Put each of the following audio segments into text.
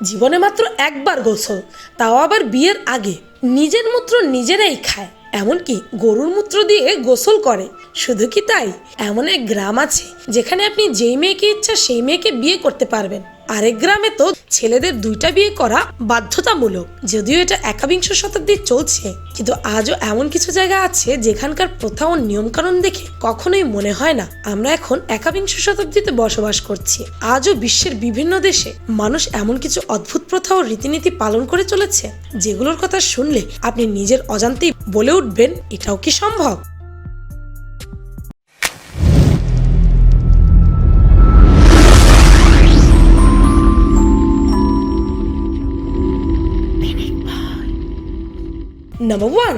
জীবনে মাত্র একবার গোসল তাও আবার বিয়ের আগে। নিজের মূত্র নিজেরাই খায়, এমনকি গরুর মূত্র দিয়ে গোসল করে। শুধু কি তাই? এমন এক গ্রাম আছে, যেখানে আপনি যেই মেয়েকে ইচ্ছা সেই মেয়েকে বিয়ে করতে পারবেন। আরেক গ্রামে তো ছেলেদের দুইটা বিয়ে করা বাধ্যতামূলক। যদিও এটা একাবিংশ শতাব্দীর চলছে, কিন্তু আজও এমন কিছু জায়গা আছে যেখানকার প্রথা ও নিয়মকানুন দেখে কখনোই মনে হয় না। আমরা এখন একাবিংশ শতাব্দীতে বসবাস করছি। আজও বিশ্বের বিভিন্ন দেশে মানুষ এমন কিছু অদ্ভুত প্রথা ও রীতিনীতি পালন করে চলেছে, যেগুলোর কথা শুনলে আপনি নিজের অজান্তেই বলে উঠবেন, এটাও কি সম্ভব? নাম্বার ওয়ান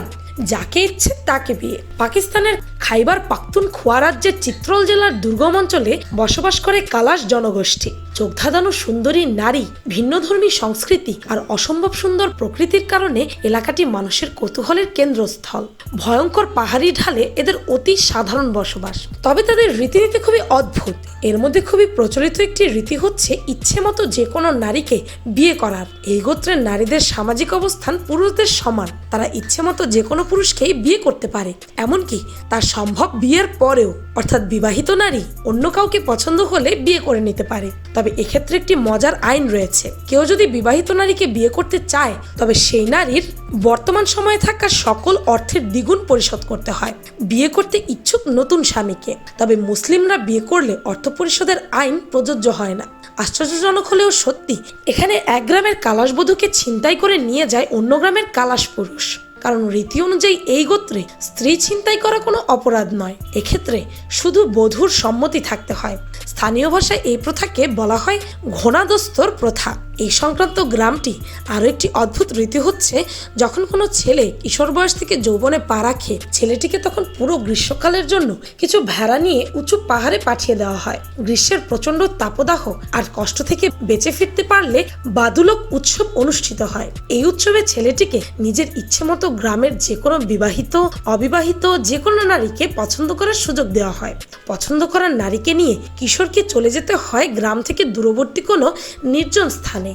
যাকে ইচ্ছে তাকে বিয়ে। পাকিস্তানের খাইবার পাখতুন খোয়া রাজ্যের চিত্রল জেলার দুর্গম অঞ্চলে বসবাস করে কালাশ জনগোষ্ঠী। চোখধাঁধানো সুন্দরী নারী, ভিন্নধর্মী সংস্কৃতি আর অসম্ভব সুন্দর প্রকৃতির কারণে এলাকাটি মানুষের কৌতূহলের কেন্দ্রস্থল। ভয়ঙ্কর পাহাড়ি ঢালে এদের অতি সাধারণ বসবাস। তবে তাদের রীতিনীতি খুবই অদ্ভুত। এর মধ্যে খুবই প্রচলিত একটি রীতি হচ্ছে ইচ্ছে মতো যে কোনো নারীকে বিয়ে করার। এই গোত্রের নারীদের সামাজিক অবস্থান পুরুষদের সমান। তারা ইচ্ছে মতো যে কোনো পুরুষকেই বিয়ে করতে পারে। এমনকি তার সম্ভব বিয়ের পরেও, অর্থাৎ বিবাহিত নারী অন্য কাউকে পছন্দ হলে বিয়ে করে নিতে পারে। তবে এক্ষেত্রে একটি মজার আইন রয়েছে। কেউ যদি বিবাহিত নারীকে বিয়ে করতে চায়, তবে সেই নারীর বর্তমান সময়ে থাকা সকল অর্থের দ্বিগুণ পরিশোধ করতে হয়। বিয়ে করতে ইচ্ছুক নতুন স্বামীকে, তবে মুসলিমরা বিয়ে করলে অর্থ পরিশোধের আইন প্রযোজ্য হয় না। আশ্চর্যজনক হলেও সত্যি, এখানে এক গ্রামের কালাশবধূকে ছিনতাই করে নিয়ে যায় অন্য গ্রামের কালাশ পুরুষ। কারণ রীতি অনুযায়ী এই গোত্রে স্ত্রী ছিনতাই করা কোনো অপরাধ নয়। এক্ষেত্রে শুধু বধূর সম্মতি থাকতে হয়। স্থানীয় ভাষায় এই প্রথাকে বলা হয় ঘোনাদস্তর প্রথা। এই সংক্রান্ত গ্রামটি আরও একটি অদ্ভুত রীতি হচ্ছে, যখন কোনো ছেলে কিশোর বয়স থেকে যৌবনে পা রাখে, ছেলেটিকে তখন পুরো গ্রীষ্মকালের জন্য কিছু ভেড়া নিয়ে উঁচু পাহাড়ে পাঠিয়ে দেওয়া হয়। গ্রীষ্মের প্রচণ্ড তাপদাহ আর কষ্ট থেকে বেঁচে ফিরতে পারলে বাদুলক উৎসব অনুষ্ঠিত হয়। এই উৎসবে ছেলেটিকে নিজের ইচ্ছে মতো গ্রামের যে কোনো বিবাহিত, অবিবাহিত যে কোনো নারীকে পছন্দ করার সুযোগ দেওয়া হয়। পছন্দ করার নারীকে নিয়ে কিশোরকে চলে যেতে হয় গ্রাম থেকে দূরবর্তী কোনো নির্জন স্থানে।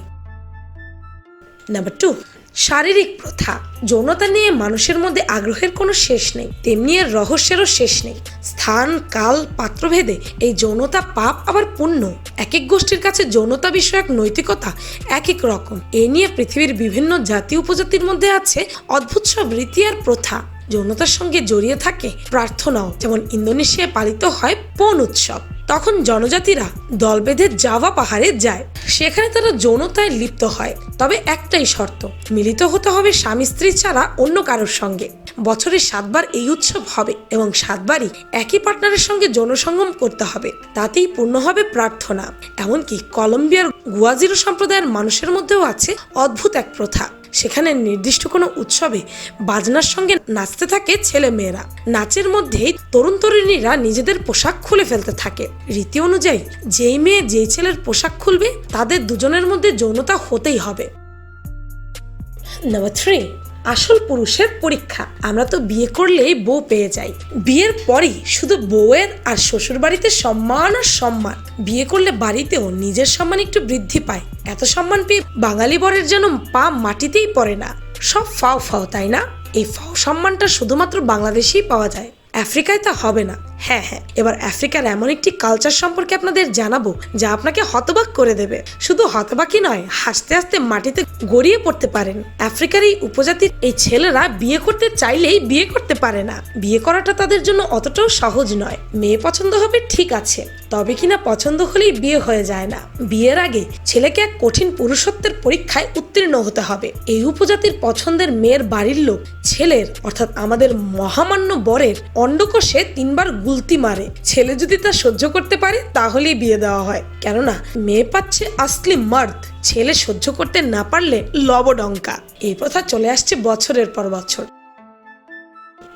নাম্বার টু শারীরিক প্রথা। যৌনতা নিয়ে মানুষের মধ্যে আগ্রহের কোনো শেষ নেই। তেমনি এর রহস্যেরও শেষ নেই। স্থান, কাল, পাত্রভেদে এই যৌনতা পাপ আবার পুণ্য। এক এক গোষ্ঠীর কাছে যৌনতা বিষয়ক নৈতিকতা এক এক রকম। এ নিয়ে পৃথিবীর বিভিন্ন জাতি উপজাতির মধ্যে আছে অদ্ভুত সব রীতি আর প্রথা। যৌনতার সঙ্গে জড়িয়ে থাকে প্রার্থনাও। যেমন ইন্দোনেশিয়ায় পালিত হয় পৌন উৎসব। তখন জনজাতিরা দল জাভা পাহাড়ে যায়। সেখানে তারা যৌনতায় লিপ্ত হয়। তবে একটাই শর্ত, মিলিত হতে হবে স্বামী স্ত্রী ছাড়া অন্য কারোর সঙ্গে। বছরে সাতবার এই উৎসব হবে এবং সাতবারই একই পার্টনারের সঙ্গে যৌনসঙ্গম করতে হবে। তাতেই পূর্ণ হবে প্রার্থনা। এমনকি কলম্বিয়ার গুয়াজিরো সম্প্রদায়ের মানুষের মধ্যেও আছে অদ্ভুত এক প্রথা। সেখানে নির্দিষ্ট কোনো উৎসবে বাজনার সঙ্গে নাচতে থাকে ছেলে মেয়েরা নাচের মধ্যেই তরুণ তরুণীরা নিজেদের পোশাক খুলে ফেলতে থাকে। রীতি অনুযায়ী, যেই মেয়ে যেই ছেলের পোশাক খুলবে, তাদের দুজনের মধ্যে যৌনতা হতেই হবে। নাম্বার থ্রি আসল পুরুষের পরীক্ষা। আমরা তো বিয়ে করলেই বউ পেয়ে যাই। বিয়ের পরেই শুধু বউয়ের আর শ্বশুর বাড়িতে সম্মান আর সম্মান। বিয়ে করলে বাড়িতেও নিজের সম্মান একটু বৃদ্ধি পায়। এত সম্মান পেয়ে বাঙালি বরের যেন পা মাটিতেই পড়ে না। সব ফাও ফাও, তাই না? এই ফাও সম্মানটা শুধুমাত্র বাংলাদেশেই পাওয়া যায়। আফ্রিকায় তা হবে না। হ্যাঁ হ্যাঁ। এবার আফ্রিকার এমন একটি কালচার সম্পর্কে আপনাদের জানাব যা আপনাকে হতবাক করে দেবে। শুধু হতবাকই নয়, হাসতে হাসতে মাটিতে গড়িয়ে পড়তে পারেন। আফ্রিকার এই উপজাতির এই ছেলেরা বিয়ে করতে চাইলেই বিয়ে করতে পারে না। বিয়ে করাটা তাদের জন্য অতটাও সহজ নয়। মেয়ে পছন্দ হবে ঠিক আছে, তবে কিনা পছন্দ হলেই বিয়ে হয়ে যায় না। বিয়ের আগে ছেলেকে এক কঠিন পুরুষত্বের পরীক্ষায় উত্তীর্ণ হতে হবে। এই উপজাতির পছন্দের মেয়ের বাড়ির লোক ছেলের, অর্থাৎ আমাদের মহামান্য বরের, অন্ডকোষে তিনবার গুলতি মারে। ছেলে যদি তা সহ্য করতে পারে, তাহলেই বিয়ে দেওয়া হয়। কেননা, মেয়ে পাচ্ছে আসলি মার্দ। ছেলে সহ্য করতে না পারলে লবডঙ্কা। এই প্রথা চলে আসছে বছরের পর বছর।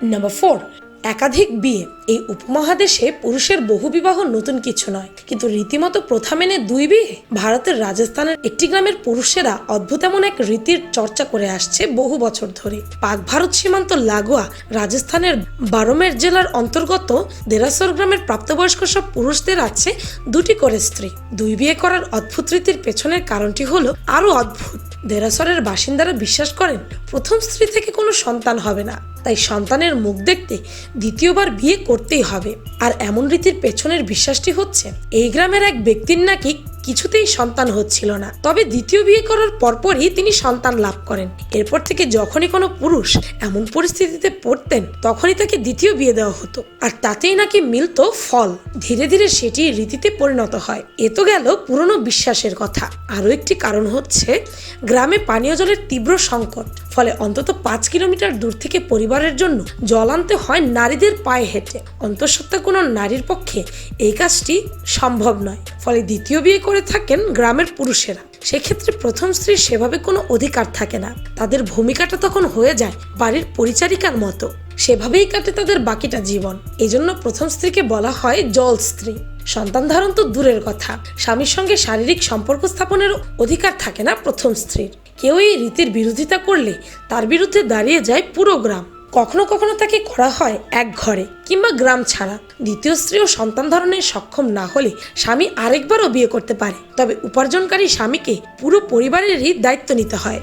নাম্বার ফোর একাধিক বিয়ে, এই উপমহাদেশে পুরুষের বহু বিবাহ নতুন কিছু নয়। কিন্তু রীতিমতো প্রথা মেনে দুই বিয়ে? ভারতের রাজস্থানের একটি গ্রামের পুরুষেরা অদ্ভুত এমন এক রীতির চর্চা করে আসছে বহু বছর ধরে। পাক ভারত সীমান্ত লাগোয়া রাজস্থানের বারোমের জেলার অন্তর্গত দেরাসর গ্রামের প্রাপ্তবয়স্ক সব পুরুষদের আছে দুটি করে স্ত্রী। দুই বিয়ে করার অদ্ভুত রীতির পেছনের কারণটি হলো আরও অদ্ভুত। দেরাসরের বাসিন্দারা বিশ্বাস করেন, প্রথম স্ত্রী থেকে কোনো সন্তান হবে না। তাই সন্তানের মুখ দেখতে দ্বিতীয়বার বিয়ে করতেই হবে। আর এমন রীতির পেছনের বিশ্বাসটি হচ্ছে, এই গ্রামের এক ব্যক্তির নাকি কিছুতেই সন্তান হচ্ছিল না। তবে দ্বিতীয় বিয়ে করার পরপরই তিনি সন্তান লাভ করেন। এরপর থেকে যখনই কোনো পুরুষ এমন পরিস্থিতিতে পড়তেন, তখনই তাকে দ্বিতীয় বিয়ে দেওয়া হতো। আর তাতেই নাকি মিলতো ফল। ধীরে ধীরে সেটি রীতিতে পরিণত হয়। এ তো গেল পুরনো বিশ্বাসের কথা। আরও একটি কারণ হচ্ছে, গ্রামে পানীয় জলের তীব্র সংকট। ফলে অন্তত পাঁচ কিলোমিটার দূর থেকে পরিবারের জন্য জল আনতে হয় নারীদের পায়ে হেঁটে। অন্তঃসত্ত্বা কোনো নারীর পক্ষে এই কাজটি সম্ভব নয়। ফলে দ্বিতীয় বিয়ে করে থাকেন গ্রামের পুরুষেরা। সেক্ষেত্রে প্রথম স্ত্রীর সেভাবে কোনো অধিকার থাকে না। তাদের ভূমিকাটা তখন হয়ে যায় বাড়ির পরিচারিকার মতো। সেভাবেই কাটে তাদের বাকিটা জীবন। এজন্য প্রথম স্ত্রীকে বলা হয় জল স্ত্রী। সন্তান ধারণ তো দূরের কথা। স্বামীর সঙ্গে শারীরিক সম্পর্ক স্থাপনের অধিকার থাকে না প্রথম স্ত্রীর। কেউ এই রীতির বিরোধিতা করলে তার বিরুদ্ধে দাঁড়িয়ে যায় পুরো গ্রাম। কখনো কখনো তাকে করা হয় এক ঘরে কিংবা গ্রাম ছাড়া। দ্বিতীয় স্ত্রীও সন্তান ধারণে সক্ষম না হলে স্বামী আরেকবারও বিয়ে করতে পারে। তবে উপার্জনকারী স্বামীকে পুরো পরিবারেরই দায়িত্ব নিতে হয়।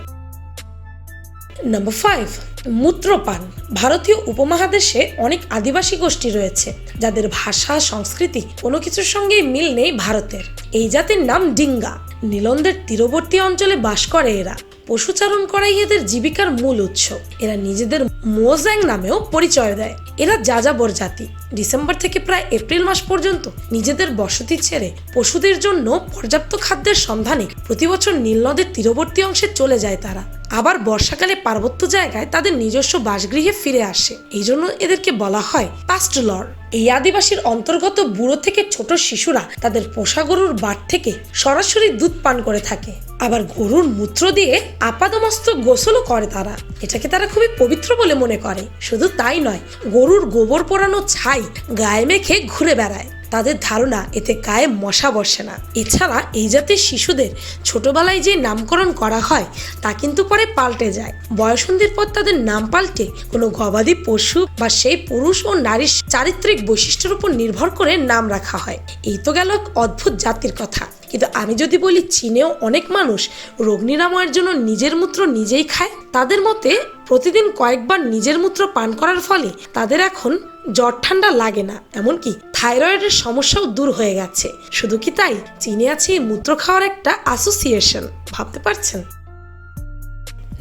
নাম্বার ফাইভ মূত্রপান। ভারতীয় উপমহাদেশে অনেক আদিবাসী গোষ্ঠী রয়েছে, যাদের ভাষা, সংস্কৃতি কোনো কিছুর সঙ্গেই মিল নেই ভারতের। এই জাতির নাম ডিঙ্গা। নীলন্দের তীরবর্তী অঞ্চলে বাস করে এরা। পশুচারণ করাই এদের জীবিকার মূল উৎস। এরা নিজেদের মোজ্যাং নামেও পরিচয় দেয়। এরা যাযাবর জাতি। ডিসেম্বর থেকে প্রায় এপ্রিল মাস পর্যন্ত নিজেদের বসতি ছেড়ে পশুদের জন্য পর্যাপ্ত খাদ্যের সন্ধানে প্রতিবছর নীলনদের তীরবর্তী অংশে চলে যায় তারা। আবার বর্ষাকালে পার্বত্য জায়গায় তাদের নিজস্ব বাসগৃহে ফিরে আসে। এই জন্য এদেরকে বলা হয় পাস্টলর। এই আদিবাসীর অন্তর্গত বুড়ো থেকে ছোট শিশুরা তাদের পোষা গরুর বাট থেকে সরাসরি দুধ পান করে থাকে। আবার গরুর মূত্র দিয়ে আপাদমস্ত গোসলও করে তারা। এটাকে তারা খুবই পবিত্র বলে মনে করে। শুধু তাই নয়, গরুর গোবর পোড়ানো ছাই গায়ে মেখে ঘুরে বেড়ায়। তাদের ধারণা, এতে গায়ে মশা বসে না। এছাড়া এই জাতির শিশুদের ছোটবেলায় যে নামকরণ করা হয়, তা কিন্তু পরে পাল্টে যায়। বয়সন্ধির পর তাদের নাম পাল্টে কোনো গবাদি পশু বা সেই পুরুষ ও নারীর চারিত্রিক বৈশিষ্ট্যের উপর নির্ভর করে নাম রাখা হয়। এই তো গেল অদ্ভুত জাতির কথা। কিন্তু আমি যদি বলি চীনেও অনেক মানুষ রোগ নিরাময়ের জন্য নিজের মূত্র নিজেই খায়, তাদের মতে প্রতিদিন কয়েকবার নিজের মূত্র পান করার ফলে তাদের এখন জ্বর ঠান্ডা লাগে না, এমনকি থাইরয়েডের সমস্যাও দূর হয়ে গেছে। শুধু কি তাই? চীনে আছে মূত্র খাওয়ার একটা অ্যাসোসিয়েশন ভাবতে পারছেন?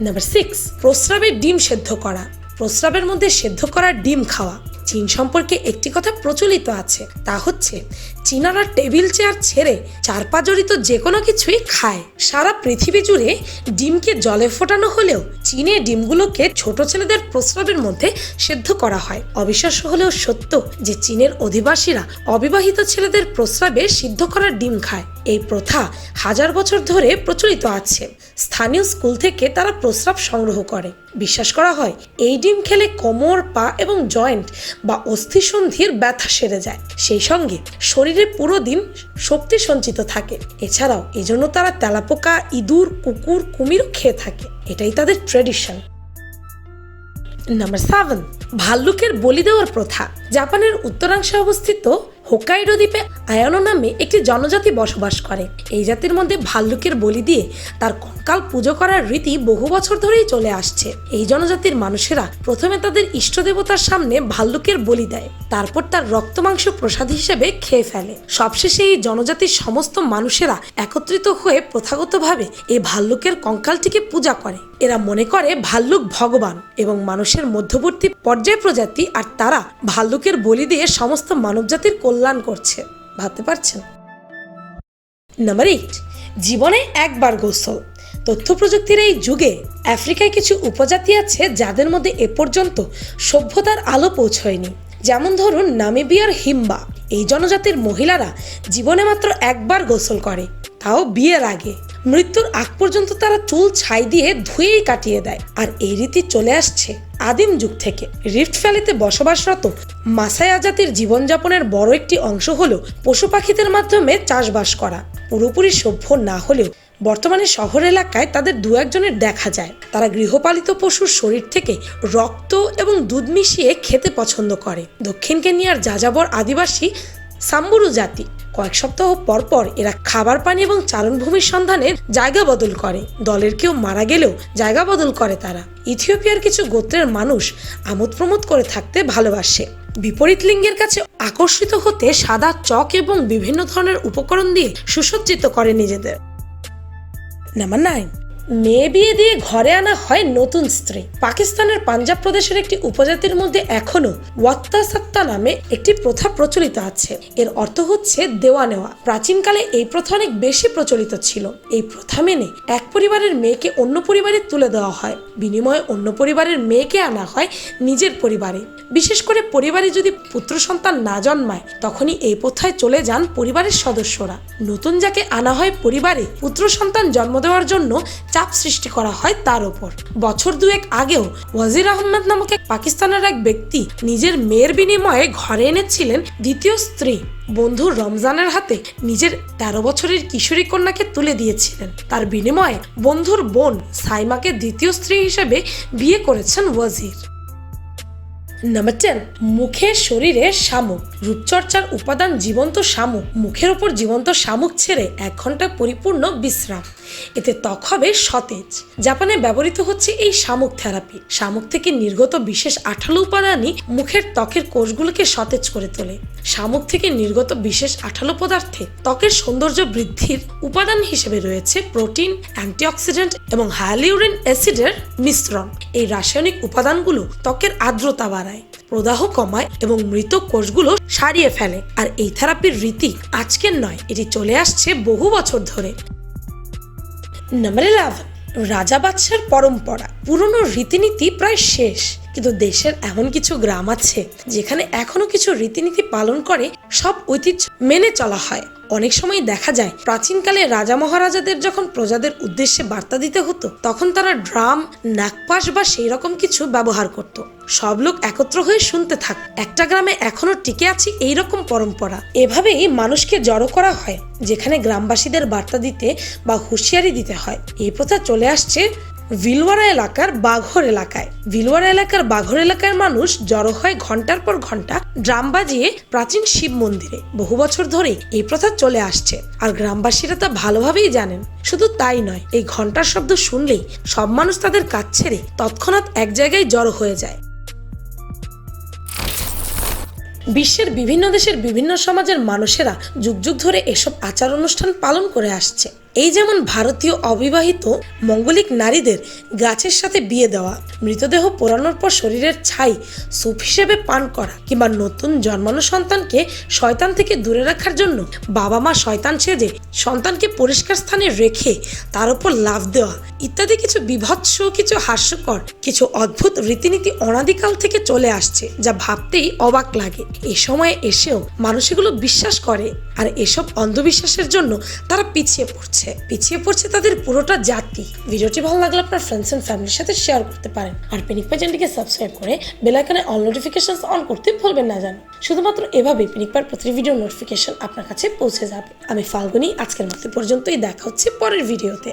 নাম্বার সিক্স প্রস্রাবের ডিম সেদ্ধ করা। প্রস্রাবের মধ্যে সেদ্ধ করা ডিম খাওয়া। চীন সম্পর্কে একটি কথা প্রচলিত আছে, তা হচ্ছে চীনারা টেবিল চেয়ার ছেড়ে চার পা জড়িত যে কোনো কিছুই খায়। সারা পৃথিবী জুড়ে ডিমকে জলে ফোটানো হলেও চীনে ডিমগুলোকে ছোট ছেলেদের প্রস্রাবের মধ্যে সেদ্ধ করা হয়। অবিশ্বাস্য হলেও সত্য যে চীনের অধিবাসীরা অবিবাহিত ছেলেদের প্রস্রাবে সিদ্ধ করা ডিম খায়। এই প্রথা হাজার বছর ধরে প্রচলিত আছে। স্থানীয় স্কুল থেকে তারা প্রস্রাব সংগ্রহ করে। বিশ্বাস করা হয়, এই ডিম খেলে কোমর, পা এবং জয়েন্ট বা অস্থিসন্ধির ব্যথা সেরে যায়। সেই সঙ্গে শরীরে পুরো দিন শক্তি সঞ্চিত থাকে। এছাড়াও এজন্য তারা তেলাপোকা, ইঁদুর, কুকুর, কুমিরও খেয়ে থাকে। এটাই তাদের ট্রেডিশন নাম্বার সেভেন ভাল্লুকের বলি দেওয়ার প্রথা। জাপানের উত্তরাংশে অবস্থিত হোকাইডো দ্বীপে আয়ানো নামে একটি জনজাতি বসবাস করে। এই জাতির মধ্যে ভাল্লুকের বলি দিয়ে তার কঙ্কাল পুজো করার রীতি বহু বছর ধরেই চলে আসছে। এই জনজাতির মানুষেরা প্রথমে তাদের ইষ্ট দেবতার সামনে ভাল্লুকের বলি দেয়, তারপর তার রক্ত মাংস প্রসাদ হিসেবে খেয়ে ফেলে। সবশেষে এই জনজাতির সমস্ত মানুষেরা একত্রিত হয়ে প্রথাগতভাবে এই ভাল্লুকের কঙ্কালটিকে পূজা করে। এরা মনে করে ভাল্লুক ভগবান এবং মানুষের মধ্যবর্তী পর্যায় প্রজাতি আর তারা ভাল্লুকের বলি দিয়ে সমস্ত মানবজাতির কল্যাণ করছে, ভাবতে পারছেন? নাম্বার এইট জীবনে একবার গোসল। তথ্য প্রযুক্তির এই যুগে আফ্রিকায় কিছু উপজাতি আছে যাদের মধ্যে এ পর্যন্ত সভ্যতার আলো পৌঁছয়নি। যেমন ধরুন নামিবিয়ার হিম্বা। এই জনজাতির মহিলারা জীবনে মাত্র একবার গোসল করে, তাও বিয়ের আগে। মৃত্যুর আগ পর্যন্ত তারা চুল ছাই দিয়ে ধুয়েই কাটিয়ে দেয়। আর এই রীতি চলে আসছে আদিম যুগ থেকে। রিফট ভ্যালিতে বসবাসরত মাসাই আজাতির জীবনযাপনের বড় একটি অংশ হলো পশু পাখিদের মাধ্যমে চাষবাস করা। পুরোপুরি সভ্য না হলেও বর্তমানে শহর এলাকায় তাদের দু একজনের দেখা যায়। তারা গৃহপালিত পশুর শরীর থেকে রক্ত এবং দুধ মিশিয়ে খেতে পছন্দ করে। দক্ষিণ কেনিয়ার যাযাবর আদিবাসী সাম্বুরু জাতি। কয়েক সপ্তাহ পর পর এরা খাবার পানি এবং চারণভূমির সন্ধানে জায়গা বদল করে। দলের কেউ মারা গেলেও জায়গা বদল করে তারা। ইথিওপিয়ার কিছু গোত্রের মানুষ আমোদ প্রমোদ করে থাকতে ভালোবাসে। বিপরীত লিঙ্গের কাছে আকর্ষিত হতে সাদা চক এবং বিভিন্ন ধরনের উপকরণ দিয়ে সুসজ্জিত করে নিজেদের। Number nine. মেয়ে বিয়ে দিয়ে ঘরে আনা হয় নতুন স্ত্রী। পাকিস্তানের পাঞ্জাব প্রদেশের একটি উপজাতির মধ্যে এখনও ওয়াত্তা সত্তা নামে একটি প্রথা প্রচলিত আছে। এর অর্থ হচ্ছে দেওয়া নেওয়া। প্রাচীনকালে এই প্রথা অনেক বেশি প্রচলিত ছিল। এই প্রথা মেনে এক পরিবারের মেয়েকে অন্য পরিবারে তুলে দেওয়া হয়। বিনিময়ে অন্য পরিবারের মেয়েকে আনা হয় নিজের পরিবারে। বিশেষ করে পরিবারে যদি পুত্র সন্তান না জন্মায়, তখনই এই প্রথায় চলে যান পরিবারের সদস্যরা। নতুন যাকে আনা হয় পরিবারে পুত্র সন্তান জন্ম দেওয়ার জন্য চাপ সৃষ্টি করা হয় তার ওপর বছর দুয়েক আগেও ওয়াজির আহমেদ নামক এক পাকিস্তানের এক ব্যক্তি নিজের মেয়ের বিনিময়ে ঘরে এনেছিলেন দ্বিতীয় স্ত্রী। বন্ধু রমজানের হাতে নিজের তেরো বছরের কিশোরী কন্যাকে তুলে দিয়েছিলেন। তার বিনিময়ে বন্ধুর বোন সাইমাকে দ্বিতীয় স্ত্রী হিসেবে বিয়ে করেছেন ওয়াজির। নাম্বার টেন মুখের শরীরে শামুক। রূপচর্চার উপাদান জীবন্ত শামুক। মুখের ওপর জীবন্ত শামুক ছেড়ে এক ঘণ্টা পরিপূর্ণ বিশ্রাম। এতে ত্বক হবে সতেজ। জাপানে ব্যবহৃত হচ্ছে এই শামুক থেরাপি। শামুক থেকে নির্গত বিশেষ আঠালো উপাদানই মুখের ত্বকের কোষগুলোকে সতেজ করে তোলে। শামুক থেকে নির্গত বিশেষ আঠালো পদার্থে ত্বকের সৌন্দর্য বৃদ্ধির উপাদান হিসেবে রয়েছে প্রোটিন, অ্যান্টিঅক্সিডেন্ট এবং হায়ালিউরিন অ্যাসিডের মিশ্রণ। এই রাসায়নিক উপাদানগুলো ত্বকের আর্দ্রতা বাড়ায়। প্রদাহ কমায় এবং মৃত কোষগুলো সারিয়ে ফেলে। আর এই থেরাপির রীতি আজকের নয়, এটি চলে আসছে বহু বছর ধরে। নাম্বার ইলেভেন রাজা বাদশার পরম্পরা। পুরনো রীতিনীতি প্রায় শেষ। কিন্তু দেশের এমন কিছু গ্রাম আছে যেখানে এখনও কিছু রীতিনীতি পালন করে সব ঐতিহ্য মেনে চলা হয়। অনেক সময় দেখা যায় প্রাচীনকালে রাজা মহারাজাদের যখন প্রজাদের উদ্দেশ্যে বার্তা দিতে হতো, তখন তারা ড্রাম, নাগপাশ বা সেই রকম কিছু ব্যবহার করত। সব লোক একত্র হয়ে শুনতে থাক, একটা গ্রামে এখনও টিকে আছে এই রকম পরম্পরা। এভাবেই মানুষকে জড়ো করা হয়, যেখানে গ্রামবাসীদের বার্তা দিতে বা হুঁশিয়ারি দিতে হয়। এই প্রথা চলে আসছে ভিলওয়ারা এলাকার বাঘর এলাকায়। ভিলওয়ারা এলাকার বাঘর এলাকার মানুষ জড়ো হয় ঘণ্টার পর ঘণ্টা ড্রাম বাজিয়ে প্রাচীন শিব মন্দিরে। বহু বছর ধরে এই প্রথা চলে আসছে। আর গ্রামবাসীরা তা ভালোভাবেই জানেন। শুধু তাই নয়, এই ঘণ্টার শব্দ শুনলেই সব মানুষ তাদের কাজ ছেড়ে তৎক্ষণাৎ এক জায়গায় জড়ো হয়ে যায়। বিশ্বের বিভিন্ন দেশের বিভিন্ন সমাজের মানুষেরা যুগ যুগ ধরে এসব আচার অনুষ্ঠান পালন করে আসছে। এই যেমন ভারতীয় অবিবাহিত মঙ্গলিক নারীদের গাছের সাথে বিয়ে দেওয়া, মৃতদেহ পোড়ানোর পর শরীরের ছাই স্যুপ হিসেবে পান করা কিংবা নতুন জন্মানো সন্তানকে শয়তান থেকে দূরে রাখার জন্য বাবা মা শয়তান সেজে সন্তানকে পরিষ্কার স্থানে রেখে তার উপর লাভ দেওয়া ইত্যাদি কিছু বিভৎস, কিছু হাস্যকর, কিছু অদ্ভুত রীতিনীতি অনাদিকাল থেকে চলে আসছে যা ভাবতেই অবাক লাগে। এ সময়ে এসেও মানুষ এগুলো বিশ্বাস করে আর এসব অন্ধবিশ্বাসের জন্য তারা পিছিয়ে পড়ছে। পিছিয়ে পড়ছে তাদের পুরোটা জাতি। ভিডিওটি ভালো লাগলে আপনার ফ্রেন্ডস এন্ড ফ্যামিলির সাথে শেয়ার করতে পারেন। আর পেনিক চ্যানেলটিকে সাবস্ক্রাইব করে বেল আইকনে অল নোটিফিকেশন অন করতে ভুলবেন না জান। শুধুমাত্র এভাবে পেনিকপার প্রতি ভিডিও নোটিফিকেশন আপনার কাছে পৌঁছে যাবে। আমি ফাল্গুনি, আজকের মতো পর্যন্তই, দেখা হচ্ছে পরের ভিডিওতে